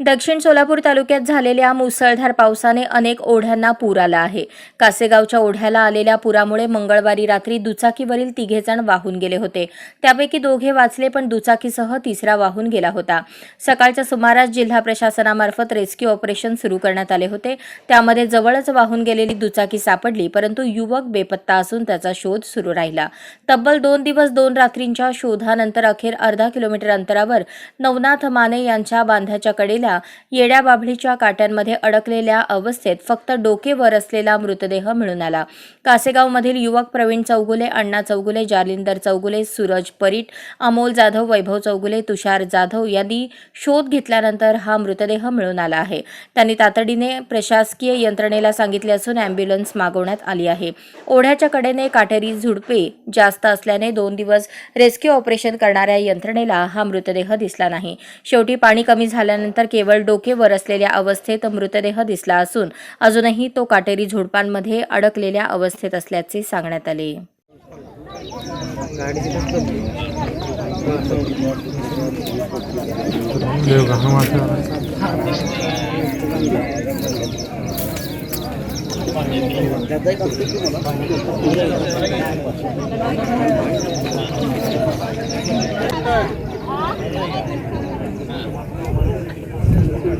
दक्षिण सोलापूर तालुक्यात झालेल्या मुसळधार पावसाने अनेक ओढ्यांना पूर आला आहे. कासेगावच्या ओढ्याला आलेल्या पुरामुळे मंगळवारी रात्री दुचाकीवरील तिघेजण वाहून गेले होते. त्यापैकी दोघे वाचले पण दुचाकीसह तिसरा वाहून गेला होता. सकाळच्या सुमारास जिल्हा प्रशासनामार्फत रेस्क्यू ऑपरेशन सुरू करण्यात आले होते. त्यामध्ये जवळच वाहून गेलेली दुचाकी सापडली परंतु युवक बेपत्ता असून त्याचा शोध सुरू राहिला. तब्बल दोन दिवस दोन रात्रींच्या शोधानंतर अखेर अर्धा किलोमीटर अंतरावर नवनाथ माने यांच्या बांधाच्या कडेला येड्या बाभळीच्या काट्यांमध्ये अडकलेल्या अवस्थेत फक्त डोके वर असलेला मृतदेह मिळून आला. कासेगावमधील युवक प्रवीण चौगुले अण्णा चौगुले जालिंदर चौगुले सूरज परीट अमोल जाधव वैभव चौगुले तुषार जाधव यांनी शोध घेतल्यानंतर हा मृतदेह मिळून आला आहे. त्यांनी तातडीने प्रशासकीय यंत्रणेला सांगितले असून अँब्युलन्स मागवण्यात आली आहे. ओढ्याच्या कडेने काटेरी झुडपे जास्त असल्याने दोन दिवस रेस्क्यू ऑपरेशन करणाऱ्या यंत्रणेला हा मृतदेह दिसला नाही. शेवटी पाणी कमी झाल्यानंतर केवळ डोके वर असलेल्या अवस्थेत मृतदेह दिसला असून अजूनही तो काटेरी झुडपांमध्ये अडकलेल्या अवस्थेत असल्याचे सांगण्यात आले.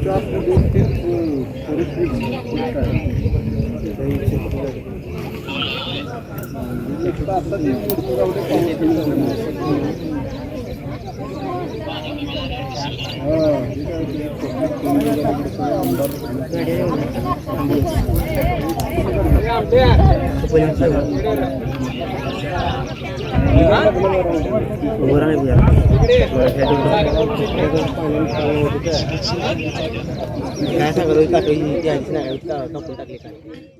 já por um tempo por aqui. Passa de tudo por onde Ah, orang ibu ya saya kalau itu ada yang di sini, kita tak boleh tak lihat.